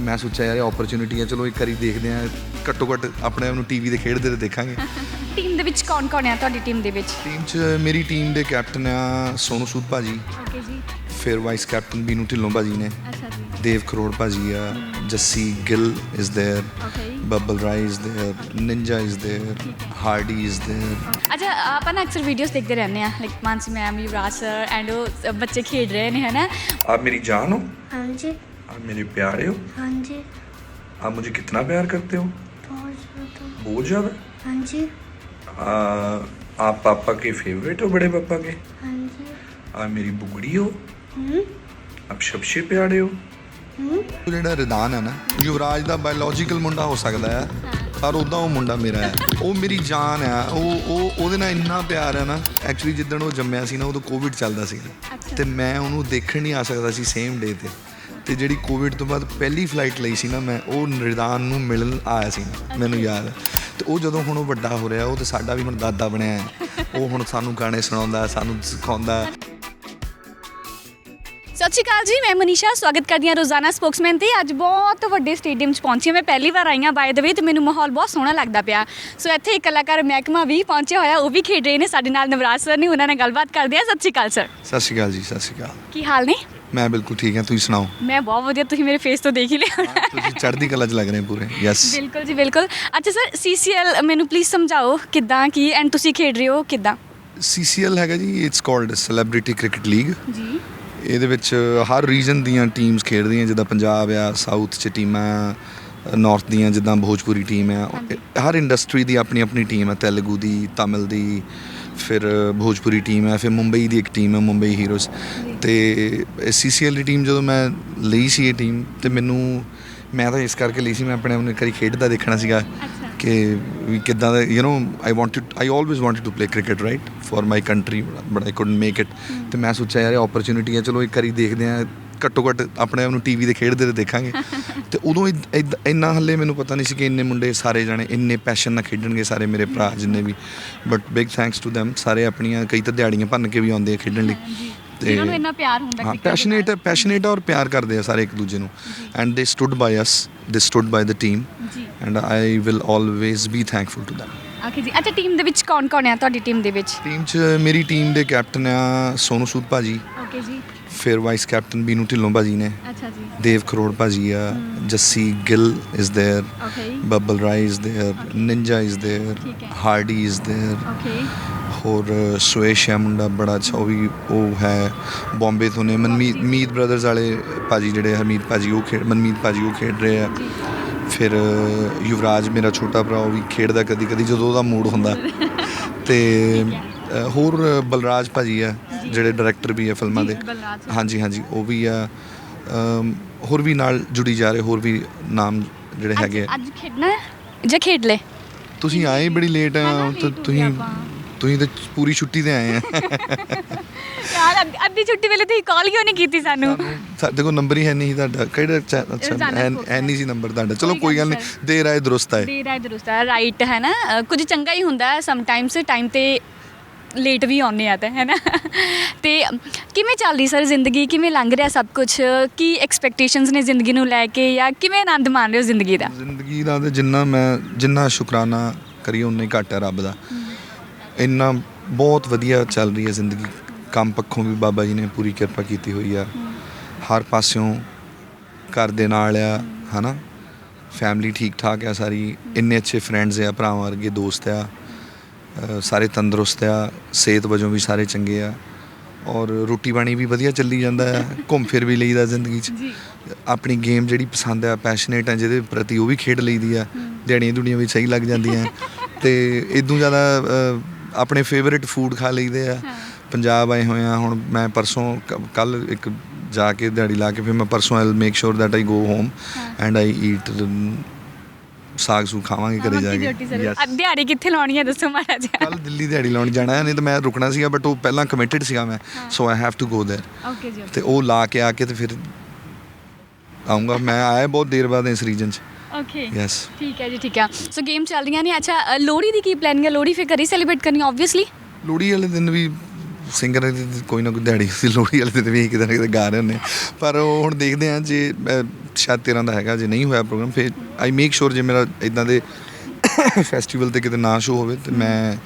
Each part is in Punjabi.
ਤੇ ਮੈਂ ਸੋਚਿਆ ਯਾਰ ਇਹ ਓਪਰਚ्युनिटी ਹੈ ਚਲੋ ਇੱਕ ਵਾਰੀ ਦੇਖਦੇ ਆ ਘੱਟੋ ਘੱਟ ਆਪਣੇ ਆਪ ਨੂੰ ਟੀਵੀ ਦੇ ਖੇਡਦੇ ਤੇ ਦੇਖਾਂਗੇ। ਟੀਮ ਦੇ ਵਿੱਚ ਕੌਣ ਕੌਣ ਆ ਤੁਹਾਡੀ ਟੀਮ ਦੇ ਵਿੱਚ? ਟੀਮ 'ਚ ਮੇਰੀ ਟੀਮ ਦੇ ਕੈਪਟਨ ਆ ਸੋਨੂ ਸੂਦ ਭਾਜੀ। ਓਕੇ ਜੀ। ਫਿਰ ਵਾਈਸ ਕੈਪਟਨ ਬੀਨੂ ਢਿੱਲੋਂ ਭਾਜੀ ਨੇ। ਅੱਛਾ ਜੀ। ਦੇਵ ਕਰੋੜ ਭਾਜੀ ਆ Jassi Gill is there Babbal Rai is there Ninja is there Hardy is there ਅੱਛਾ ਆਪਾਂ ਨਾ ਅਕਸਰ ਵੀਡੀਓਜ਼ ਦੇਖਦੇ ਰਹਿੰਦੇ ਆ like Mansi ma'am Yuvraj sir and ਉਹ ਬੱਚੇ ਖੇਡ ਰਹੇ ਨੇ ਹਨਾ? ਆਪ ਮੇਰੀ ਜਾਨ ਹੋ? ਹਾਂਜੀ। हाँ जी आप मेरे प्यारे हो हाँ जी आप मुझे कितना प्यार करते हो बहुत ज़्यादा बहुत ज़्यादा हाँ जी आ, आप पापा के फेवरेट हो बड़े पापा के हाँ जी आप मेरी बुगड़ी हो हम्म आप सबसे प्यारे हो हम्म ਜਿਹੜਾ ਰਿਦਾਨ ਹੈ ਨਾ ਯੁਵਰਾਜ ਦਾ ਬਾਇਓਲੋਜੀਕਲ ਮੁੰਡਾ ਹੋ ਸਕਦਾ ਹੈ ਪਰ ਉਦਾਂ ਉਹ ਮੁੰਡਾ ਮੇਰਾ ਹੈ ਉਹ ਮੇਰੀ ਜਾਨ ਹੈ ਉਹ ਉਹ ਉਹਦੇ ਨਾਲ ਇੰਨਾ ਪਿਆਰ ਹੈ ਨਾ ਐਕਚੁਅਲੀ ਜਿੱਦਣ ਉਹ ਜੰਮਿਆ ਸੀ ਨਾ ਉਦੋਂ ਕੋਵਿਡ ਚੱਲਦਾ ਸੀ ਤੇ ਮੈਂ ਉਹਨੂੰ ਦੇਖਣ ਨਹੀਂ ਆ ਸਕਦਾ ਸੀ ਸੇਮ ਡੇ ਤੇ ਤੇ ਜਿਹੜੀ ਕੋਵਿਡ ਤੋਂ ਬਾਅਦ ਪਹਿਲੀ ਫਲਾਈਟ ਲਈ ਸੀ ਨਾ ਮੈਂ ਉਹ ਨਿਰਦਾਨ ਨੂੰ ਮਿਲਣ ਆਇਆ ਸੀ ਮੈਨੂੰ ਯਾਦ। ਤੇ ਉਹ ਜਦੋਂ ਹੁਣ ਉਹ ਵੱਡਾ ਹੋ ਰਿਹਾ ਉਹ ਤੇ ਸਾਡਾ ਵੀ ਹੁਣ ਦਾਦਾ ਬਣਿਆ ਹੈ। ਉਹ ਹੁਣ ਸਾਨੂੰ ਗਾਣੇ ਸੁਣਾਉਂਦਾ ਸਾਨੂੰ ਸਿਖਾਉਂਦਾ। ਸਤਿ ਸ਼੍ਰੀ ਅਕਾਲ ਜੀ ਮੈਂ ਮਨੀਸ਼ਾ ਸਵਾਗਤ ਕਰਦੀ ਹਾਂ ਰੋਜ਼ਾਨਾ ਸਪੋਕਸਮੈਨ ਤੇ। ਅੱਜ ਬਹੁਤ ਵੱਡੇ ਸਟੇਡੀਅਮ 'ਚ ਪਹੁੰਚੀ ਹਾਂ। ਮੈਂ ਪਹਿਲੀ ਵਾਰ ਆਈ ਹਾਂ ਬਾਏ ਦ ਵੇ ਤੇ ਮੈਨੂੰ ਮਾਹੌਲ ਬਹੁਤ ਸੋਹਣਾ ਲੱਗਦਾ ਪਿਆ। ਸੋ ਇੱਥੇ ਇੱਕ ਕਲਾਕਾਰ ਮਹਿਕਮਾ ਵੀ ਪਹੁੰਚਿਆ ਹੋਇਆ ਉਹ ਵੀ ਖੇਡ ਰਹੇ ਨੇ। ਸਾਡੇ ਨਾਲ ਨਵਰਾਜ ਸਰ ਨੇ ਉਹਨਾਂ ਨਾਲ ਗੱਲਬਾਤ ਕਰਦੇ ਆ ਸਤਿ ਸ਼੍ਰੀ ਅਕਾਲ ਸਰ ਸਤਿ ਸ਼੍ਰੀ ਅਕਾਲ ਜੀ ਸਤਿ ਸ਼੍ਰੀ ਅਕਾਲ। ਕੀ ਹਾਲ ਨੇ? ਮੈਂ ਬਿਲਕੁਲ ਠੀਕ ਹਾਂ ਤੁਸੀਂ ਸੁਣਾਓ? ਮੈਂ ਬਹੁਤ ਵਧੀਆ ਤੁਸੀਂ ਮੇਰੇ ਫੇਸ ਤੋਂ ਦੇਖ ਹੀ ਲਿਆ। ਹੋਣਾ। ਤੁਸੀਂ ਚੜ੍ਹਦੀ ਕਲਾ 'ਚ ਲੱਗ ਰਹੇ ਪੂਰੇ। ਯੈਸ ਬਿਲਕੁਲ ਜੀ ਬਿਲਕੁਲ। ਅੱਛਾ ਸਰ ਸੀਸੀਐਲ ਮੈਨੂੰ ਪਲੀਜ਼ ਸਮਝਾਓ ਕਿੱਦਾਂ ਕੀ ਐਂਡ ਤੁਸੀਂ ਖੇਡ ਰਹੇ ਹੋ ਕਿੱਦਾਂ? ਸੀਸੀਐਲ ਹੈਗਾ ਜੀ it's called celebrity cricket league ਜੀ। ਇਹਦੇ ਵਿੱਚ ਹਰ ਰੀਜਨ ਦੀਆਂ ਟੀਮਸ ਖੇਡਦੀਆਂ ਜਿੱਦਾਂ ਪੰਜਾਬ ਆ ਸਾਊਥ 'ਚ ਟੀਮਾਂ ਨਾਰਥ ਦੀਆਂ ਜਿੱਦਾਂ ਭੋਜਪੁਰੀ ਟੀਮ ਆ। ਹਾਂਜੀ। ਹਰ ਇੰਡਸਟਰੀ ਦੀ ਆਪਣੀ ਆਪਣੀ ਟੀਮ ਹੈ ਤੇਲਗੂ ਦੀ ਤਮਿਲ ਦੀ ਫਿਰ ਭੋਜਪੁਰੀ ਟੀਮ ਹੈ ਫਿਰ ਮੁੰਬਈ ਦੀ ਇੱਕ ਟੀਮ ਹੈ ਮੁੰਬਈ ਹੀਰੋਜ਼ ਤੇ ਸੀਸੀਐਲ ਦੀ ਟੀਮ ਜਦੋਂ ਮੈਂ ਲਈ ਸੀ ਇਹ ਟੀਮ ਤੇ ਮੈਨੂੰ ਮੈਂ ਤਾਂ ਇਸ ਕਰਕੇ ਲਈ ਸੀ ਮੈਂ ਆਪਣੇ ਆਪ ਉਹਨੇ ਕਰੀ ਖੇਡਦਾ ਦੇਖਣਾ ਸੀਗਾ ਕਿ ਵੀ ਕਿਦਾਂ ਦਾ you know I to I always wanted to play cricket right for my country but I couldn't make it ਤੇ ਮੈਂ ਸੋਚਿਆ ਯਾਰ ਇਹ ਓਪਰਚ्युनिटी ਹੈ ਚਲੋ ਇੱਕ ਵਾਰੀ ਦੇਖਦੇ ਆ ਘੱਟੋ ਘੱਟ ਆਪਣੇ ਆਪ ਨੂੰ ਟੀਵੀ ਤੇ ਖੇਡਦੇ ਤੇ ਦੇਖਾਂਗੇ। ਤੇ ਉਦੋਂ ਇੰਨਾ ਹੱਲੇ ਮੈਨੂੰ ਪਤਾ ਨਹੀਂ ਸੀ ਕਿ ਇੰਨੇ ਮੁੰਡੇ ਸਾਰੇ ਜਾਣੇ ਇੰਨੇ ਪੈਸ਼ਨ ਨਾਲ ਖੇਡਣਗੇ ਸਾਰੇ ਮੇਰੇ ਭਰਾ ਜਿੰਨੇ ਵੀ। But big thanks to them ਸਾਰੇ ਆਪਣੀਆਂ ਕਈ ਤਾਂ ਦਿਹਾੜੀਆਂ ਭੰਨ ਕੇ ਵੀ ਆਉਂਦੇ ਆ ਖੇਡਣ ਲਈ। ਜਿਨ੍ਹਾਂ ਨੂੰ ਇੰਨਾ ਪਿਆਰ ਹੁੰਦਾ ਹਾਂ cricket ਦੇ ਪੈਸ਼ਨੇਟ ਨਾਲ। ਪੈਸ਼ਨੇਟ ਔਰ ਪਿਆਰ ਕਰਦੇ ਆ ਸਾਰੇ ਇੱਕ ਦੂਜੇ ਨੂੰ ਐਂਡ ਦੇ ਸਟੂਡ ਬਾਈ ਅਸ ਦੇ ਸਟੂਡ ਬਾਈ ਦ ਟੀਮ ਜੀ and I will always be thankful to them okay ਜੀ ਅੱਛਾ ਟੀਮ ਦੇ ਵਿੱਚ ਕੌਣ ਕੌਣ ਹੈ ਤੁਹਾਡੀ ਟੀਮ ਦੇ ਵਿੱਚ ਟੀਮ 'ਚ ਮੇਰੀ ਟੀਮ ਦੇ ਕੈਪਟਨ ਆ ਸੋਨੂ ਸੂਦ ਭਾਜੀ ਓਕੇ ਜੀ ਫਿਰ ਵਾਈਸ ਕੈਪਟਨ ਬੀਨੂ ਢਿੱਲੋਂ ਭਾਜੀ ਨੇ ਅੱਛਾ ਜੀ ਦੇਵ ਕਰੋੜ ਭਾਜੀ ਆ Jassi Gill is there okay Babbal Rai is there Ninja is there ਠੀਕ ਹੈ। ਹਾਰਡੀ ਇਜ਼ देयर ਓਕੇ ਹੋਰ ਸੁਏਸ਼ ਹੈ ਮੁੰਡਾ ਬੜਾ ਅੱਛਾ ਉਹ ਵੀ ਉਹ ਹੈ ਬੰਬੇ ਤੋਂ ਨੇ। ਮਨਮੀਤ ਮੀਤ ਬ੍ਰਦਰਸ ਵਾਲੇ ਭਾਜੀ ਜਿਹੜੇ ਹਰਮੀਤ ਭਾਜੀ ਉਹ ਖੇਡ ਮਨਮੀਤ ਭਾਜੀ ਉਹ ਖੇਡ ਰਹੇ ਆ। ਫਿਰ ਯੁਵਰਾਜ ਮੇਰਾ ਛੋਟਾ ਭਰਾ ਉਹ ਵੀ ਖੇਡਦਾ ਕਦੀ ਕਦੀ ਜਦੋਂ ਉਹਦਾ ਮੂਡ ਹੁੰਦਾ। ਤੇ ਹੋਰ ਬਲਰਾਜ ਭਾਜੀ ਆ ਜਿਹੜੇ ਡਾਇਰੈਕਟਰ ਵੀ ਆ ਫਿਲਮਾਂ ਦੇ। ਹਾਂਜੀ ਹਾਂਜੀ ਉਹ ਵੀ ਆ। ਹੋਰ ਵੀ ਨਾਲ ਜੁੜੀ ਜਾ ਰਹੇ ਹੋਰ ਵੀ ਨਾਮ ਜਿਹੜੇ ਹੈਗੇ। ਅੱਜ ਖੇਡਣਾ ਜਾਂ ਖੇਡ ਲੈ ਤੁਸੀਂ ਆਏ ਬੜੀ ਲੇਟ ਆ ਤੁਸੀਂ। ਤੁਸੀਂ ਤਾਂ ਪੂਰੀ ਛੁੱਟੀ ਤੇ ਆਏ ਆ। ਯਾਰ ਅੱਧ- ਅੱਧੀ ਛੁੱਟੀ ਵੇਲੇ ਤੁਸੀਂ ਕਾਲ ਕਿਉਂ ਨਹੀਂ ਕੀਤੀ ਸਾਨੂੰ? ਸਾਡੇ ਕੋਲ ਨੰਬਰ ਹੀ ਹੈ ਨਹੀਂ ਤੁਹਾਡਾ। ਕਿਹੜਾ ਅੱਛਾ ਹੈ ਹੈ ਨਹੀਂ ਸੀ ਨੰਬਰ ਤੁਹਾਡਾ। ਚਲੋ ਕੋਈ ਕੋਈ ਗੱਲ ਗੱਲ ਨਹੀਂ। ਦੇਰ ਆਏ ਦਰੁਸਤ ਆਏ। ਰਾਇ ਦਰੁਸਤ ਹੈ ਰਾਈਟ ਹੈ ਨਾ? ਅ, ਕੁਝ ਚੰਗਾ ਹੀ ਹੁੰਦਾ ਹੈ ਸਮ ਟਾਈਮਸ ਟਾਈਮ ਤੇ ਲੇਟ ਵੀ ਆਉਂਦੇ ਆ ਤਾਂ ਹੈ ਨਾ? ਤੇ ਕਿਵੇਂ ਚੱਲ ਰਹੀ ਸਰ ਜ਼ਿੰਦਗੀ? ਕਿਵੇਂ ਲੰਘ ਰਿਹਾ ਸਭ ਕੁਝ ਕੀ ਐਕਸਪੈਕਟੇਸ਼ਨਸ ਨੇ ਜ਼ਿੰਦਗੀ ਨੂੰ ਲੈ ਕੇ ਜਾਂ ਕਿਵੇਂ ਆਨੰਦ ਮਾਣ ਰਹੇ ਹੋ ਜ਼ਿੰਦਗੀ ਦਾ? ਜ਼ਿੰਦਗੀ ਦਾ ਤੇ ਜਿੰਨਾ ਮੈਂ ਜਿੰਨਾ ਸ਼ੁਕਰਾਨਾ ਕਰੀਏ ਉਨਾ ਹੀ ਘੱਟ ਹੈ ਰੱਬ ਦਾ। ਇੰਨਾ ਬਹੁਤ ਵਧੀਆ ਚੱਲ ਰਹੀ ਹੈ ਜ਼ਿੰਦਗੀ। ਕੰਮ ਪੱਖੋਂ ਵੀ ਬਾਬਾ ਜੀ ਨੇ ਪੂਰੀ ਕਿਰਪਾ ਕੀਤੀ ਹੋਈ ਆ। ਹਰ ਪਾਸਿਓਂ ਘਰ ਦੇ ਨਾਲ ਆ ਹਨਾ? ਫੈਮਿਲੀ ਠੀਕ ਠਾਕ ਆ ਸਾਰੀ। ਇੰਨੇ ਅੱਛੇ ਫਰੈਂਡਸ ਆ ਭਰਾਵਾਂ ਵਰਗੇ ਦੋਸਤ ਆ। ਸਾਰੇ ਤੰਦਰੁਸਤ ਆ ਸਿਹਤ ਵਜੋਂ ਵੀ ਸਾਰੇ ਚੰਗੇ ਆ। ਔਰ ਰੋਟੀ ਪਾਣੀ ਵੀ ਵਧੀਆ ਚੱਲੀ ਜਾਂਦਾ ਆ ਘੁੰਮ ਫਿਰ ਵੀ ਲਈਦਾ ਜ਼ਿੰਦਗੀ 'ਚ। ਆਪਣੀ ਗੇਮ ਜਿਹੜੀ ਪਸੰਦ ਆ ਪੈਸ਼ਨੇਟ ਆ ਜਿਹਦੇ ਪ੍ਰਤੀ ਉਹ ਵੀ ਖੇਡ ਲਈਦੀ ਆ। ਦਿਹਾੜੀਆਂ ਦੁਨੀਆਂ ਵੀ ਸਹੀ ਲੱਗ ਜਾਂਦੀਆਂ। ਤੇ ਇਦੋਂ ਜ਼ਿਆਦਾ ਆਪਣੇ ਫੇਵਰਿਟ ਫੂਡ ਖਾ ਲਈਦੇ ਆ ਪੰਜਾਬ ਆਏ ਹੋਏ ਆ ਹੁਣ ਮੈਂ ਪਰਸੋਂ ਕੱਲ ਇੱਕ ਜਾ ਕੇ ਦਿਹਾੜੀ ਲਾ ਕੇ ਫਿਰ ਮੈਂ ਪਰਸੋਂ I make sure that I go home and I eat saag ਸੂ ਖਾਵਾਂਗੇ ਘਰੇ ਜਾ ਕੇ Yes. ਦਿਹਾੜੀ ਕਿੱਥੇ ਲਾਉਣੀ ਹੈ ਦੱਸੋ ਮਾੜਾ ਜਿਹਾ ਕੱਲ ਦਿੱਲੀ ਦਿਹਾੜੀ ਲਾਉਣ ਜਾਣਾ ਹੈ ਨਹੀਂ ਤਾਂ ਮੈਂ ਰੁਕਣਾ ਸੀਗਾ ਬਟ ਉਹ ਪਹਿਲਾਂ ਕਮਿਟਡ ਸੀਗਾ ਮੈਂ so I have to go there okay ਜੀ ਤੇ ਉਹ ਲਾ ਕੇ ਆ ਕੇ ਤੇ ਫਿਰ ਆਉਂਗਾ ਮੈਂ ਆਇਆ ਬਹੁਤ ਦੇਰ ਬਾਅਦ ਇਸ ਰੀਜਨ ਚ ਓਕੇ ਯੈਸ ਠੀਕ ਹੈ ਜੀ ਠੀਕ ਹੈ ਸੋ ਗੇਮ ਚੱਲ ਰਹੀਆਂ ਨੇ. ਅੱਛਾ ਅ, ਲੋਹੜੀ ਦੀ ਕੀ ਪਲਾਨਿੰਗ ਹੈ? ਲੋਹੜੀ ਫਿਰ ਘਰੇ ਸੈਲੀਬ੍ਰੇਟ ਕਰਨੀ ਆਬਵੀਅਸਲੀ ਲੋਹੜੀ ਵਾਲੇ ਦਿਨ ਵੀ ਸਿੰਗਰ ਕੋਈ ਨਾ ਕੋਈ ਦਿਹਾੜੀ ਸੀ ਲੋਹੜੀ ਵਾਲੇ ਦਿਨ ਵੀ ਕਿਤੇ ਨਾ ਕਿਤੇ ਗਾ ਰਹੇ ਹੁੰਦੇ। ਪਰ ਉਹ ਹੁਣ ਦੇਖਦੇ ਹਾਂ ਜੇ ਅਹ, ਸ਼ਾਇਦ 13 ਦਾ ਹੈਗਾ ਜੇ ਨਹੀਂ ਹੋਇਆ ਪ੍ਰੋਗਰਾਮ ਫਿਰ ਆਈ ਮੇਕ ਸ਼ੋਰ ਜੇ ਮੇਰਾ ਇਦਾਂ ਦੇ ਫੈਸਟੀਵਲ ਤੇ ਕਿਤੇ ਨਾ ਸ਼ੋ ਹੋਵੇ ਤੇ ਮੈਂ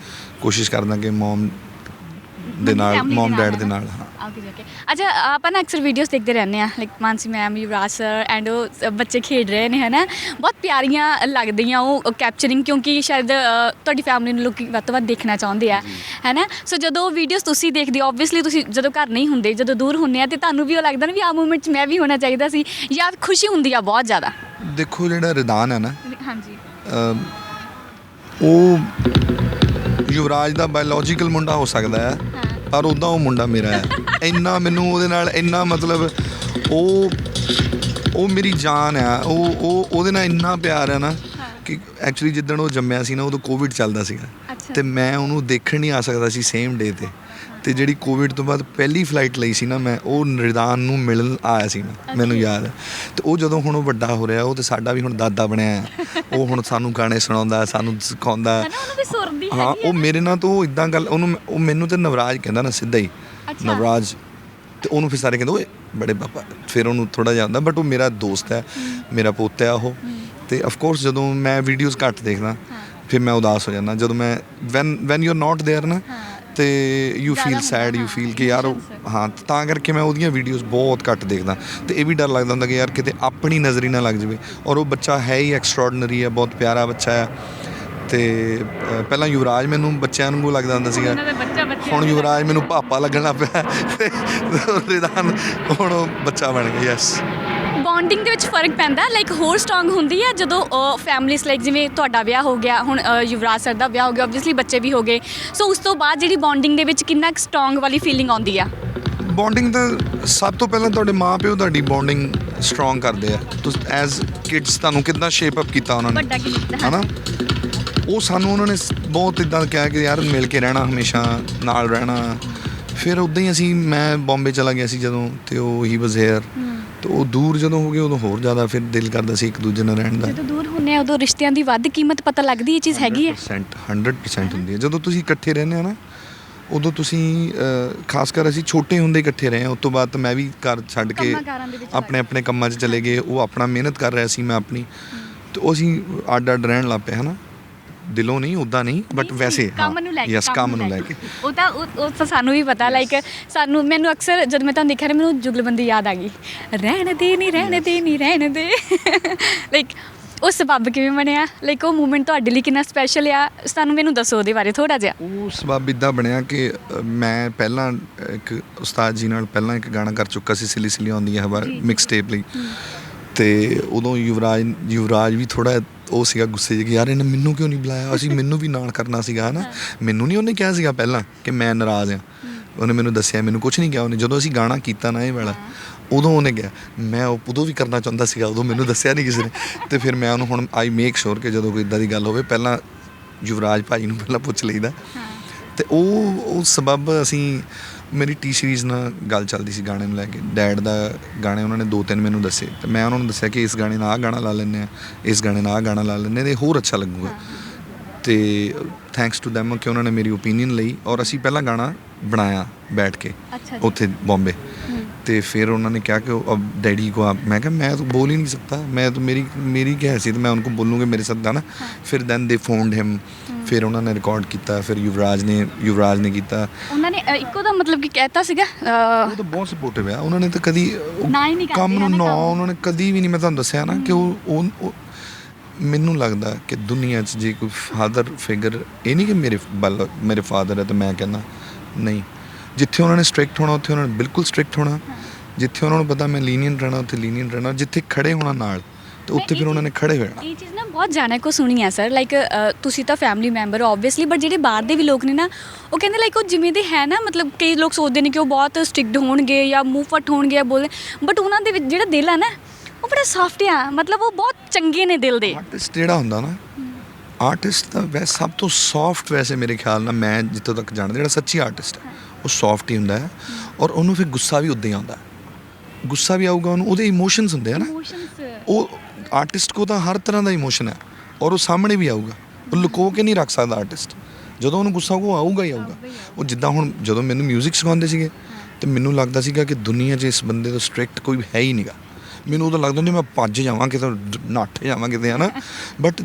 ਕੋਸ਼ਿਸ਼ ਕਰਦਾ ਕਿ ਮਮ ਦੇ ਨਾਲ family ਮਮ ਡੈਡ ਦੇ? ਨਾਲ ਹਾਂ। ਓਕੇ ਜੀ ਓਕੇ ਅੱਛਾ ਆਪਾਂ ਨਾ ਅਕਸਰ ਵੀਡੀਓਜ਼ ਦੇਖਦੇ ਰਹਿੰਦੇ ਆ like Mansi ma'am Yuvraj sir and ਉਹ ਸ- ਬੱਚੇ ਖੇਡ ਰਹੇ ਨੇ ਹਨਾ ਬਹੁਤ ਪਿਆਰੀਆਂ ਲੱਗਦੀਆਂ ਉਹ ਕੈਪਚਰਿੰਗ ਕਿਉਂਕਿ ਸ਼ਾਇਦ ਅ, ਤੁਹਾਡੀ ਫੈਮਿਲੀ ਨੂੰ ਲੋਕੀ ਵੱਧ ਤੋਂ ਵੱਧ ਦੇਖਣਾ ਚਾਹੁੰਦੇ ਆ ਹੈਨਾ ਸੋ ਜਦੋਂ ਵੀਡੀਓਜ਼ ਤੁਸੀਂ ਦੇਖਦੇ ਹੋ ਆਬਵੀਅਸਲੀ ਤੁਸੀਂ ਜਦੋਂ ਘਰ ਨਹੀਂ ਹੁੰਦੇ ਜਦੋਂ ਦੂਰ ਹੁੰਦੇ ਆ ਤੇ ਤੁਹਾਨੂੰ ਵੀ ਉਹ ਲੱਗਦਾ ਨਾ ਵੀ ਆ ਮੂਮੈਂਟ 'ਚ ਮੈਂ ਵੀ ਹੋਣਾ ਚਾਹੀਦਾ ਸੀ ਜਾਂ ਖੁਸ਼ੀ ਹੁੰਦੀ ਆ ਬਹੁਤ ਜ਼ਿਆਦਾ ਦੇਖੋ ਜਿਹੜਾ ਰਿਦਾਨ ਹੈ ਨਾ ਹਾਂਜੀ ਅਮ, ਉਹ ਯੁਵਰਾਜ ਦਾ ਬਾਇਓਲੋਜੀਕਲ ਮੁੰਡਾ ਹੋ ਸਕਦਾ ਹੈ ਪਰ ਉਦਾਂ ਉਹ ਮੁੰਡਾ ਮੇਰਾ ਹੈ। ਇੰਨਾ ਮੈਨੂੰ ਉਹਦੇ ਨਾਲ ਇੰਨਾ ਮਤਲਬ ਉਹ ਉਹ ਮੇਰੀ ਜਾਨ ਆ ਉਹ ਉਹ ਉਹਦੇ ਨਾਲ ਇੰਨਾ ਪਿਆਰ ਹੈ ਨਾ ਕਿ ਐਕਚੁਅਲੀ ਜਿੱਦਣ ਉਹ ਜੰਮਿਆ ਸੀ ਨਾ ਉਦੋਂ ਕੋਵਿਡ ਚੱਲਦਾ ਸੀਗਾ। ਤੇ ਮੈਂ ਉਹਨੂੰ ਦੇਖਣ ਨਹੀਂ ਆ ਸਕਦਾ ਸੀ ਸੇਮ ਡੇ ਤੇ। ਤੇ ਜਿਹੜੀ ਕੋਵਿਡ ਤੋਂ ਬਾਅਦ ਪਹਿਲੀ ਫਲਾਈਟ ਲਈ ਸੀ ਨਾ ਮੈਂ ਉਹ ਨਿਰਦਾਨ ਨੂੰ ਮਿਲਣ ਆਇਆ ਸੀ ਮੈਂ ਮੈਨੂੰ ਯਾਦ ਹੈ ਤੇ ਉਹ ਜਦੋਂ ਹੁਣ ਉਹ ਵੱਡਾ ਹੋ ਰਿਹਾ ਉਹ ਤੇ ਸਾਡਾ ਵੀ ਹੁਣ ਦਾਦਾ ਬਣਿਆ ਹੈ। ਉਹ ਹੁਣ ਸਾਨੂੰ ਗਾਣੇ ਸੁਣਾਉਂਦਾ ਸਾਨੂੰ ਸਿਖਾਉਂਦਾ ਹਨਾ ਉਹਨੂੰ ਵੀ ਸੁਰ ਦੀ ਹਾਂ ਹੈਗੀ ਆ ਉਹ ਮੇਰੇ ਨਾਲ ਤੋਂ ਇਦਾਂ ਗੱਲ ਉਹਨੂੰ ਉਹ ਮੈਨੂੰ ਤੇ ਨਵਰਾਜ ਕਹਿੰਦਾ ਨਾ ਸਿੱਧਾ ਹੀ ਅੱਛਾ। ਨਵਰਾਜ ਤੇ ਉਹਨੂੰ ਫਿਰ ਸਾਰੇ ਕਹਿੰਦੇ ਓਏ ਬੜੇ ਪਾਪਾ ਫਿਰ ਉਹਨੂੰ ਥੋੜਾ ਜਿਹਾ ਹੁੰਦਾ ਬਟ ਉਹ ਮੇਰਾ ਦੋਸਤ ਹੈ ਮੇਰਾ ਪੋਤਾ ਹੈ ਉਹ ਤੇ ਆਫ ਕੋਰਸ ਜਦੋਂ ਮੈਂ ਵੀਡੀਓਜ਼ ਘੱਟ ਦੇਖਦਾ ਫਿਰ ਮੈਂ ਉਦਾਸ ਹੋ ਜਾਂਦਾ ਜਦੋਂ ਮੈਂ when when you are not there ਨਾ ਤੇ you feel sad you feel ਕਿ ਯਾਰ ਉਹ-। ਹਾਂ ਤਾਂ ਕਰਕੇ ਮੈਂ ਉਹਦੀਆਂ ਵੀਡੀਓਜ਼ ਬਹੁਤ ਘੱਟ ਦੇਖਦਾ। ਤੇ ਇਹ ਵੀ ਡਰ ਲੱਗਦਾ ਹੁੰਦਾ ਕਿ ਯਾਰ ਕਿਤੇ ਆਪਣੀ ਨਜ਼ਰ ਨਾ ਲੱਗ ਜਾਵੇ। ਔਰ ਉਹ ਬੱਚਾ ਹੈ ਹੀ ਐਕਸਟਰਾordinary ਹੈ ਬਹੁਤ ਪਿਆਰਾ ਬੱਚਾ ਹੈ। ਤੇ ਅ, ਪਹਿਲਾਂ ਯੁਵਰਾਜ ਮੈਨੂੰ ਬੱਚਿਆਂ ਨੂੰ ਲੱਗਦਾ ਹੁੰਦਾ ਸੀਗਾ। ਉਹਨਾਂ ਦਾ ਬੱਚਾ ਬੱਚੇ ਹੁਣ ਯੁਵਰਾਜ ਮੈਨੂੰ ਪਾਪਾ ਲੱਗਣ ਲੱਗ ਪਿਆ। ਤੇ ਰਿਦਾਨ ਹੁਣ ਉਹ ਬੱਚਾ ਬਣ ਗਿਆ ਯੈਸ ਬੌਂਡਿੰਗ ਦੇ ਵਿੱਚ ਫ਼ਰਕ ਪੈਂਦਾ ਲਾਈਕ ਹੋਰ ਸਟਰੋਂਗ ਹੁੰਦੀ ਹੈ ਜਦੋਂ ਫੈਮਲੀਸ ਲਾਈਕ ਜਿਵੇਂ ਤੁਹਾਡਾ ਵਿਆਹ ਹੋ ਗਿਆ ਹੁਣ ਅ, ਯੁਵਰਾਜ ਸਰ ਦਾ ਵਿਆਹ ਹੋ ਗਿਆ ਆਬਵੀਅਸਲੀ ਬੱਚੇ ਵੀ ਹੋ ਗਏ। ਸੋ ਉਸ ਤੋਂ ਬਾਅਦ ਜਿਹੜੀ ਬੌਂਡਿੰਗ ਦੇ ਵਿੱਚ ਕਿੰਨਾ ਸਟਰੋਂਗ ਵਾਲੀ ਫੀਲਿੰਗ ਆਉਂਦੀ ਆ? ਬੌਂਡਿੰਗ ਤਾਂ ਸਭ ਤੋਂ ਪਹਿਲਾਂ ਤੁਹਾਡੇ ਮਾਪਿਓ ਤੁਹਾਡੀ ਬੌਂਡਿੰਗ ਸਟਰੋਂਗ ਕਰਦੇ ਆ। ਤੁਸੀਂ ਐਜ਼ ਕਿਡਸ ਤੁਹਾਨੂੰ ਕਿੰਨਾ ਸ਼ੇਪ ਅਪ ਕੀਤਾ ਉਹਨਾਂ ਨੇ? ਵੱਡਾ ਕੀ ਕੀਤਾ? ਹਨਾ? ਉਹ ਸਾਨੂੰ ਉਹਨਾਂ ਨੇ ਸ- ਬਹੁਤ ਇਦਾਂ ਕਿਹਾ ਕਿ ਯਾਰ ਮਿਲ ਕੇ ਰਹਿਣਾ ਹਮੇਸ਼ਾ ਨਾਲ ਰਹਿਣਾ। ਫਿਰ ਉਦਾਂ ਹੀ ਅਸੀਂ ਮੈਂ ਬੰਬੇ ਚਲਾ ਗਿਆ ਸੀ ਜਦੋਂ ਤੇ ਉਹ ਹੀ ਵਾਸ ਹੇਅਰ ਤੇ ਉਹ ਦੂਰ ਜਦੋਂ ਹੋ ਗਏ ਉਦੋਂ ਹੋਰ ਜ਼ਿਆਦਾ ਫਿਰ ਦਿਲ ਕਰਦਾ ਸੀ ਇੱਕ ਦੂਜੇ ਨਾਲ ਰਹਿਣ ਦਾ। ਜਦੋਂ ਦੂਰ ਹੁੰਨੇ ਆ ਉਦੋਂ ਰਿਸ਼ਤਿਆਂ ਦੀ ਵੱਧ ਕੀਮਤ ਪਤਾ ਲੱਗਦੀ ਇਹ ਚੀਜ਼ ਹੈਗੀ ਹੈ 100% 100% ਹੁੰਦੀ ਹੈ। ਜਦੋਂ ਤੁਸੀਂ ਇਕੱਠੇ ਰਹਿੰਦੇ ਹੋ ਨਾ ਉਦੋਂ ਤੁਸੀਂ ਖਾਸ ਕਰ ਅਸੀਂ ਛੋਟੇ ਹੁੰਦੇ ਇਕੱਠੇ ਰਹੇ ਹਾਂ ਉਸ ਤੋਂ ਬਾਅਦ ਤਾਂ ਮੈਂ ਵੀ ਘਰ ਛੱਡ ਕੇ ਆਪਣੇ ਆਪਣੇ ਕੰਮਾਂ 'ਚ ਚਲੇ ਗਏ ਉਹ ਆਪਣਾ ਮਿਹਨਤ ਕਰ ਰਿਹਾ ਸੀ ਮੈਂ ਆਪਣੀ। ਤੇ ਉਹ ਅਸੀਂ ਅੱਡ ਅੱਡ ਰਹਿਣ ਲੱਗ ਪਏ ਹਨਾ? ਦਿਲੋਂ ਨਹੀਂ ਉਦਾਂ ਨਹੀਂ ਬਟ ਵੈਸੇ ਕੰਮ ਨੂੰ ਲੈ ਕੇ ਯੈਸ ਕੰਮ ਨੂੰ ਲੈ ਕੇ। ਉਹ ਤਾਂ ਉਹ ਤਾਂ ਸਾਨੂੰ ਵੀ ਪਤਾ ਲਾਈਕ ਸਾਨੂੰ ਮੈਨੂੰ ਅਕਸਰ ਜਦ ਮੈਂ ਤੁਹਾਨੂੰ ਦੇਖਿਆ ਨਾ ਮੈਨੂੰ ਜੁਗਲਬੰਦੀ ਯਾਦ ਆ ਗਈ। ਰਹਿਣ ਦੇ ਨਹੀਂ ਰਹਿਣ ਦੇ ਨਹੀਂ ਰਹਿਣ ਦੇ। ਲਾਈਕ ਉਹ ਸਬੱਬ ਕਿਵੇਂ ਬਣਿਆ? ਲਾਈਕ ਉਹ ਮੂਮੈਂਟ ਤੁਹਾਡੇ ਲਈ ਕਿੰਨਾ ਸਪੈਸ਼ਲ ਆ? ਸਾਨੂੰ ਮੈਨੂੰ ਦੱਸੋ ਉਹਦੇ ਬਾਰੇ ਥੋੜਾ ਜਿਹਾ। ਉਹ ਸਬਬ ਇਦਾਂ ਬਣਿਆ ਕਿ ਮੈਂ ਪਹਿਲਾਂ ਇੱਕ ਉਸਤਾਦ ਜੀ ਨਾਲ ਪਹਿਲਾਂ ਇੱਕ ਗਾਣਾ ਕਰ ਚੁੱਕਾ ਸੀ ਸਿਲੀ ਸਿਲੀ ਆਉਂਦੀ ਹੈ ਹਵਾ। ਮਿਕਸ ਟੇਪ ਲਈ। ਤੇ ਉਦੋਂ ਯੁਵਰਾਜ ਯੁਵਰਾਜ ਵੀ ਥੋੜਾ ਉਹ ਸੀਗਾ ਗੁੱਸੇ ਕਿ ਯਾਰ ਇਹਨੇ ਮੈਨੂੰ ਕਿਉਂ ਨਹੀਂ ਬੁਲਾਇਆ? ਅਸੀਂ ਮੈਨੂੰ ਵੀ ਨਾਲ ਕਰਨਾ ਸੀਗਾ ਹਨਾ? ਮੈਨੂੰ ਨਹੀਂ ਉਹਨੇ ਕਿਹਾ ਸੀਗਾ ਪਹਿਲਾਂ ਕਿ ਮੈਂ ਨਾਰਾਜ਼ ਆ ਉਹਨੇ ਮੈਨੂੰ ਦੱਸਿਆ ਮੈਨੂੰ ਕੁਝ ਨਹੀਂ ਕਿਹਾ ਉਹਨੇ। ਜਦੋਂ ਅਸੀਂ ਗਾਣਾ ਕੀਤਾ ਨਾ ਇਹ ਵਾਲਾ ਉਦੋਂ ਉਹਨੇ ਕਿਹਾ ਮੈਂ ਉਹ ਉਦੋਂ ਵੀ ਕਰਨਾ ਚਾਹੁੰਦਾ ਸੀਗਾ ਉਦੋਂ ਮੈਨੂੰ ਦੱਸਿਆ ਨਹੀਂ ਕਿਸੇ ਨੇ। ਤੇ ਫਿਰ ਮੈਂ ਉਹਨੂੰ ਹੁਣ ਆਈ ਮੇਕ ਸ਼ੋਰ ਕਿ ਜਦੋਂ ਕੋਈ ਇਦਾਂ ਦੀ ਗੱਲ ਹੋਵੇ ਪਹਿਲਾਂ ਯੁਵਰਾਜ ਭਾਜੀ ਨੂੰ ਪਹਿਲਾਂ ਪੁੱਛ ਲਈਦਾ। ਤੇ ਉਹ ਉਹ ਸਬਬ ਅਸੀਂ ਮੇਰੀ ਟੀ ਸੀਰੀਜ਼ ਨਾਲ ਗੱਲ ਚੱਲਦੀ ਸੀ ਗਾਣੇ ਨੂੰ ਲੈ ਕੇ। ਡੈਡ ਦਾ ਗਾਣੇ ਉਹਨਾਂ ਨੇ ਦੋ ਤਿੰਨ ਮੈਨੂੰ ਦੱਸੇ। ਤੇ ਮੈਂ ਉਹਨਾਂ ਨੂੰ ਦੱਸਿਆ ਕਿ ਇਸ ਗਾਣੇ ਨਾਲ ਆ ਗਾਣਾ ਲਾ ਲੈਂਦੇ ਆ ਇਸ ਗਾਣੇ ਨਾਲ ਆ ਗਾਣਾ ਲਾ ਲੈਂਦੇ ਤੇ ਹੋਰ ਅੱਛਾ ਲੱਗੂਗਾ। ਤੇ ਥੈਂਕਸ ਟੂ them ਕਿ ਉਹਨਾਂ ਨੇ ਮੇਰੀ ਓਪੀਨੀਅਨ ਲਈ ਔਰ ਅਸੀਂ ਪਹਿਲਾ ਗਾਣਾ ਬਣਾਇਆ ਬੈਠ ਕੇ ਉੱਥੇ ਬੰਬੇ। ਤੇ ਫਿਰ ਉਹਨਾਂ ਨੇ ਕਿਹਾ ਕਿ ਅਬ ਡੈਡੀ ਕੋ ਆਪ ਮੈਂ ਕਿਹਾ ਮੈਂ ਤਾਂ ਬੋਲ ਹੀ ਨਹੀਂ ਸਕਦਾ। ਮੈਂ ਤਾਂ ਮੇਰੀ ਮੇਰੀ ਕਿਹਾ ਸੀ ਹੈਸੀਅਤ ਮੈਂ ਉਹਨਾਂ ਨੂੰ ਬੋਲੂੰਗਾ ਮੇਰੇ ਸਾਥ ਨਾ ਫਿਰ ਦੈਨ ਦੇ ਫੋਨਡ ਹਿਮ ਫਿਰ ਉਹਨਾਂ ਨੇ ਰਿਕਾਰਡ ਕੀਤਾ ਫਿਰ ਯੁਵਰਾਜ ਨੇ ਯੁਵਰਾਜ ਨੇ ਕੀਤਾ। ਉਹਨਾਂ ਨੇ ਅ, ਇੱਕੋ ਦਾ ਮਤਲਬ ਕਿ ਕਹਿਤਾ ਸੀਗਾ ਅ, ਉਹ ਤਾਂ ਬਹੁਤ ਸਪੋਰਟਿਵ ਆ। ਉਹਨਾਂ ਨੇ ਤਾਂ ਕਦੀ ਉਹ ਨਾ ਹੀ ਨਹੀਂ ਕਰਦੇ ਕੰਮ ਨੂੰ ਨਾ ਕੰਮ। ਉਹਨਾਂ ਨੇ ਕਦੀ ਵੀ ਨਹੀਂ ਮੈਂ ਤੁਹਾਨੂੰ ਦੱਸਿਆ ਨਾ ਕਿ ਉਹ ਉਹ- ਉਹ ਮੈਨੂੰ ਲੱਗਦਾ ਕਿ ਦੁਨੀਆ 'ਚ ਜੇ ਕੋਈ ਫਾਦਰ ਫਿਗਰ ਇਹ ਨਹੀਂ ਕਿ ਮੇਰੇ ਵੱਲ ਮੇਰੇ ਫਾਦਰ ਹੈ ਤੇ ਮੈਂ ਕਹਿੰਦਾ ਨਹੀਂ। ਜਿੱਥੇ ਉਹਨਾਂ ਨੇ ਸਟ੍ਰਿਕਟ ਹੋਣਾ ਉੱਥੇ ਉਹਨਾਂ ਨੇ ਬਿਲਕੁਲ ਸਟ੍ਰਿਕਟ ਹੋਣਾ। ਜਿੱਥੇ ਉਹਨਾਂ ਨੂੰ ਪਤਾ ਮੈਂ ਲੀਨੀਅਨ ਰਹਿਣਾ ਉੱਥੇ ਲੀਨੀਅਨ ਰਹਿਣਾ। ਜਿੱਥੇ ਖੜੇ ਹੋਣਾ ਨਾਲ ਤੇ ਮੈਂ ਉੱਥੇ ਇਹ ਫਿਰ ਉਹਨਾਂ ਨੇ ਖੜੇ ਹੋਣਾ। ਇਹ ਚੀਜ਼ ਨਾ ਬਹੁਤ ਜਾਣੇ ਕੋ ਸੁਣੀ ਹੈ ਸਰ ਲਾਈਕ ਤੁਸੀਂ ਤਾਂ ਫੈਮਿਲੀ ਮੈਂਬਰ ਹੋ ਆਬਵੀਅਸਲੀ ਬਟ ਜਿਹੜੇ ਬਾਹਰ ਦੇ ਵੀ ਲੋਕ ਨੇ ਨਾ ਉਹ ਕਹਿੰਦੇ ਲਾਈਕ ਉਹ ਜਿਵੇਂ ਦੇ ਹੈ ਨਾ ਮਤਲਬ ਕਈ ਲੋਕ ਸੋਚਦੇ ਨੇ ਕਿ ਉਹ ਬਹੁਤ ਸਟ੍ਰਿਕਟ ਹੋਣਗੇ ਜਾਂ ਮੂੰਹ ਫਟ ਹੋਣਗੇ ਜਾਂ ਬੋਲਦੇ ਬਟ ਉਹਨਾਂ ਦੇ ਵਿੱਚ ਜਿਹੜਾ ਦਿਲ ਆ ਨਾ ਉਹ ਬੜਾ ਸੌਫਟ ਆ। ਮਤਲਬ ਉਹ ਬਹੁਤ ਚੰਗੇ ਨੇ ਦਿਲ ਦੇ। ਆਰਟਿਸਟ ਜਿਹੜਾ ਹੁੰਦਾ ਨਾ ਆਰਟਿਸਟ ਦਾ ਵੈਸੇ ਸਭ ਤੋਂ ਸੌਫਟ ਵੈਸੇ ਮੇਰੇ ਖਿਆਲ ਨਾਲ ਮੈਂ ਜਿੱਥੋਂ ਤੱਕ ਜਾਣਦਾ ਜਿਹੜਾ ਸੱਚੀ ਆਰਟਿਸਟ ਹੈ ਉਹ ਸੌਫਟ ਹੀ ਹੁੰਦਾ ਹੈ ਔਰ ਉਹਨੂੰ ਫਿਰ ਗੁੱਸਾ ਵੀ ਉਦਾਂ ਹੀ ਆਉਂਦਾ। ਗੁੱਸਾ ਵੀ ਆਊਗਾ ਉਹਨੂੰ ਉਹਦੇ ਇਮੋਸ਼ਨਸ ਹੁੰਦੇ ਆ ਨਾ। ਉਹ ਆਰਟਿਸਟ ਕੋ ਤਾਂ ਹਰ ਤਰ੍ਹਾਂ ਦਾ ਇਮੋਸ਼ਨ ਹੈ ਔਰ ਉਹ ਸਾਹਮਣੇ ਵੀ ਆਊਗਾ। ਉਹ ਲੁਕੋ ਕੇ ਨਹੀਂ ਰੱਖ ਸਕਦਾ ਆਰਟਿਸਟ ਜਦੋਂ ਉਹਨੂੰ ਗੁੱਸਾ ਕੋ ਆਊਗਾ ਹੀ ਆਊਗਾ। ਉਹ ਜਿੱਦਾਂ ਹੁਣ ਜਦੋਂ ਮੈਨੂੰ 뮤직 ਸਿਖਾਉਂਦੇ ਸੀਗੇ, ਤੇ ਮੈਨੂੰ ਲੱਗਦਾ ਸੀਗਾ ਕਿ ਦੁਨੀਆ 'ਚ ਇਸ ਬੰਦੇ ਤੋਂ ਸਟ੍ਰਿਕਟ ਕੋਈ ਹੈ ਹੀ ਨਹੀਂਗਾ ਮੈਨੂੰ ਉਦੋਂ ਲੱਗਦਾ ਹੁੰਦਾ ਮੈਂ ਭੱਜ ਜਾਵਾਂ ਕਿਤੇ, ਨੱਠ ਜਾਵਾਂ ਕਿਤੇ, ਹਨਾ? ਬਟ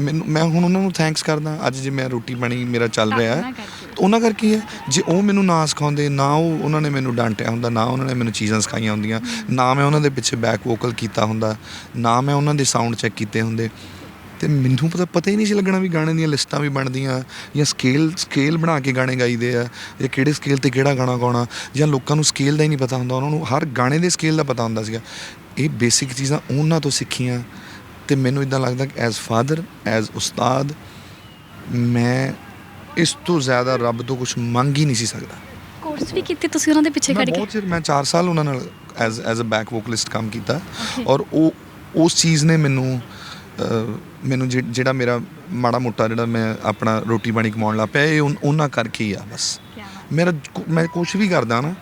ਮੈਨੂੰ ਮੈਂ ਹੁਣ ਉਹਨਾਂ ਨੂੰ ਥੈਂਕਸ ਕਰਦਾ ਅੱਜ ਜੇ ਮੈਂ ਰੋਟੀ ਪਾਣੀ ਮੇਰਾ ਚੱਲ ਰਿਹਾ ਹੈ। ਤਾਂ ਉਹਨਾਂ ਕਰਕੇ ਹੀ ਹੈ। ਜੇ ਉਹ ਮੈਨੂੰ ਨਾ ਸਿਖਾਉਂਦੇ ਨਾ ਉਹ ਉਹਨਾਂ ਨੇ ਮੈਨੂੰ ਡਾਂਟਿਆ ਹੁੰਦਾ ਨਾ ਉਹਨਾਂ ਨੇ ਮੈਨੂੰ ਚੀਜ਼ਾਂ ਸਿਖਾਈਆਂ ਹੁੰਦੀਆਂ ਨਾ ਮੈਂ ਉਹਨਾਂ ਦੇ ਪਿੱਛੇ ਬੈਕ ਵੋਕਲ ਕੀਤਾ ਹੁੰਦਾ ਨਾ ਮੈਂ ਉਹਨਾਂ ਦੇ ਸਾਊਂਡ ਚੈੱਕ ਕੀਤੇ ਹੁੰਦੇ। ਤੇ ਮੈਨੂੰ ਪਤਾ ਪਤਾ ਹੀ ਨਹੀਂ ਸੀ ਲੱਗਣਾ ਵੀ ਗਾਣੇ ਦੀਆਂ ਲਿਸਟਾਂ ਵੀ ਬਣਦੀਆਂ ਜਾਂ ਸਕੇਲ ਸਕੇਲ ਬਣਾ ਕੇ ਗਾਣੇ ਗਾਈਦੇ ਆ ਜਾਂ ਕਿਹੜੇ ਸਕੇਲ ਤੇ ਕਿਹੜਾ ਗਾਣਾ ਗਾਉਣਾ ਜਾਂ ਲੋਕਾਂ ਨੂੰ ਸਕੇਲ ਦਾ ਹੀ ਨਹੀਂ ਪਤਾ ਹੁੰਦਾ। ਉਹਨਾਂ ਨੂੰ ਹਰ ਗਾਣੇ ਦੇ ਸਕੇਲ ਦਾ ਪਤਾ ਹੁੰਦਾ ਸੀਗਾ। ਇਹ ਬੇਸਿਕ ਚੀਜ਼ਾਂ ਉਹਨਾਂ ਤੋਂ ਸਿੱਖੀਆਂ। ਤੇ ਮੈਨੂੰ ਇਦਾਂ ਲੱਗਦਾ ਕਿ ਐਜ਼ ਫਾਦਰ ਐਜ਼ ਉਸਤਾਦ ਮੈਂ ਇਸ ਤੋਂ ਜ਼ਿਆਦਾ ਰੱਬ ਤੋਂ ਕੁਝ ਮੰਗ ਹੀ ਨਹੀਂ ਸੀ ਸਕਦਾ। ਕੋਰਸ ਵੀ ਕੀਤੇ ਤੁਸੀਂ ਉਹਨਾਂ ਦੇ ਪਿੱਛੇ ਖੜ ਕੇ? ਬਹੁਤ ਚਿਰ ਮੈਂ 4 ਸਾਲ ਉਹਨਾਂ ਨਾਲ as as a back vocalist ਕੰਮ ਕੀਤਾ ਔਰ ਉਹ ਉਸ ਚੀਜ਼ ਨੇ ਮੈਨੂੰ ਮੈਨੂੰ ਜਿਹੜਾ ਮੇਰਾ ਮਾੜਾ ਮੋਟਾ ਜਿਹੜਾ ਮੈਂ ਆਪਣਾ ਰੋਟੀ ਪਾਣੀ ਕਮਾਉਣ ਲੱਗ ਪਿਆ ਇਹ ਉਹਨਾਂ ਕਰਕੇ ਹੀ ਆ ਬਸ। ਮੇਰਾ ਮੈਂ ਕੁਝ ਵੀ ਕਰਦਾ ਨਾ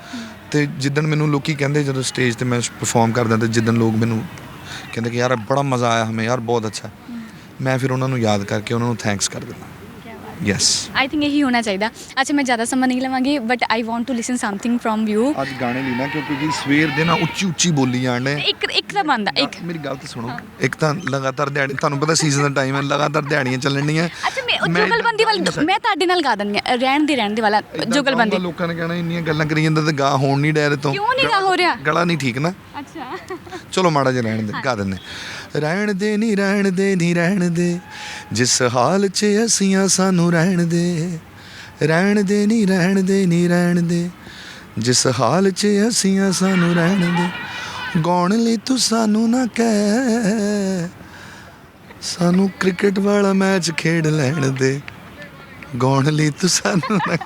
ਤੇ ਜਿੱਦਣ ਮੈਨੂੰ ਲੋਕੀ ਕਹਿੰਦੇ ਜਦੋਂ ਸਟੇਜ ਤੇ ਮੈਂ ਪਰਫਾਰਮ ਕਰਦਾ ਤੇ ਜਿੱਦਣ ਲੋਕ ਮੈਨੂੰ ਕਹਿੰਦੇ ਕਿ ਯਾਰ ਬੜਾ ਮਜ਼ਾ ਆਇਆ ਹਮੇ ਯਾਰ ਬਹੁਤ ਅੱਛਾ। ਮੈਂ ਫਿਰ ਉਹਨਾਂ ਨੂੰ ਯਾਦ ਕਰਕੇ ਉਹਨਾਂ ਨੂੰ ਥੈਂਕਸ ਕਰ ਦਿੰਦਾ। ਯੈਸ ਆਈ ਥਿੰਕ ਇਹੀ ਹੋਣਾ ਚਾਹੀਦਾ। ਅੱਛਾ ਮੈਂ ਜ਼ਿਆਦਾ ਸਮਾਂ ਨਹੀਂ ਲਵਾਂਗੀ but I want to listen something from you ਅੱਜ ਗਾਣੇ ਲਈ ਨਾ ਕਿਉਂਕਿ ਜੀ ਸਵੇਰ ਦੇ ਨਾ ਉੱਚੀ ਉੱਚੀ ਬੋਲੀ ਜਾਣੇ ਇੱਕ ਇੱਕ ਤਾਂ ਬੰਦਾ ਇੱਕ। ਮੇਰੀ ਗੱਲ ਤਾਂ ਸੁਣੋ। ਇੱਕ ਤਾਂ ਲਗਾਤਾਰ ਦਿਹਾੜੀ ਤੁਹਾਨੂੰ ਪਤਾ ਸੀਜ਼ਨ ਦਾ ਟਾਈਮ ਹੈ ਲਗਾਤਾਰ ਦਿਹਾੜੀਆਂ ਚੱਲਣੀਆਂ ਅੱਛਾ ਮੈਂ ਜੁਗਲਬੰਦੀ ਵਾਲ ਮੈਂ ਤੁਹਾਡੇ ਨਾਲ ਗਾ ਦਿੰਦੀ ਹਾਂ ਰਹਿਣ ਦੇ ਰਹਿਣ ਦੇ ਵਾਲਾ ਜੁਗਲਬੰਦੀ। ਲੋਕਾਂ ਨੇ ਕਹਿਣਾ ਇੰਨੀਆਂ ਗੱਲਾਂ ਕਰੀ ਜਾਂਦਾ ਤੇ ਗਾ ਹੋਣ ਨਹੀਂ ਡੈ ਤੋਂ। ਕਿਉਂ ਨਹੀਂ ਗਾ ਹੋ ਰਿਹਾ? ਗਲਾ ਨਹੀਂ ਠੀਕ ਨਾ? ਅੱਛਾ। ਚਲੋ ਮਾੜਾ ਜਿਹਾ ਰਹਿਣ ਦੇ ਗਾ ਦਿੰਦੇ ਰਹਿਣ ਦੇ ਨਹੀਂ ਰਹਿਣ ਦੇ ਨਹੀਂ ਰਹਿਣ ਦੇ। ਜਿਸ ਹਾਲ 'ਚ ਅਸੀਂ ਆ ਸਾਨੂੰ ਰਹਿਣ ਦੇ। ਰਹਿਣ ਦੇ ਨਹੀਂ ਰਹਿਣ ਦੇ ਨਹੀਂ ਰਹਿਣ ਦੇ। ਜਿਸ ਹਾਲ 'ਚ ਅਸੀਂ ਆ ਸਾਨੂੰ ਰਹਿਣ ਦੇ। ਗਾਉਣ ਲਈ ਤੂੰ ਸਾਨੂੰ ਨਾ ਕਹਿ। ਸਾਨੂੰ ਕ੍ਰਿਕਟ ਵਾਲਾ ਮੈਚ ਖੇਡ ਲੈਣ ਦੇ। ਗਾਉਣ ਲਈ ਤੂੰ ਸਾਨੂੰ ਨਾ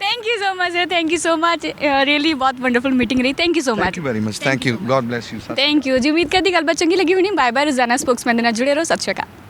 thank you so much thank you so much really ਬਹੁਤ ਵੰਡਰਫੁਲ ਮੀਟਿੰਗ ਰਹੀ thank you so thank much you very much thank you God bless you sir thank you ਜੀ ਉਮੀਦ ਕਰਦੀ ਗੱਲਬਾਤ ਚੰਗੀ ਲੱਗੀ ਹੋਣੀ ਬਾਏ ਬਾਏ ਰੋਜ਼ਾਨਾ ਸਪੋਕਸਮੈਨ ਦੇ ਨਾਲ ਜੁੜੇ ਰਹੋ ਸਤਿ ਸ਼੍ਰੀ ਅਕਾਲ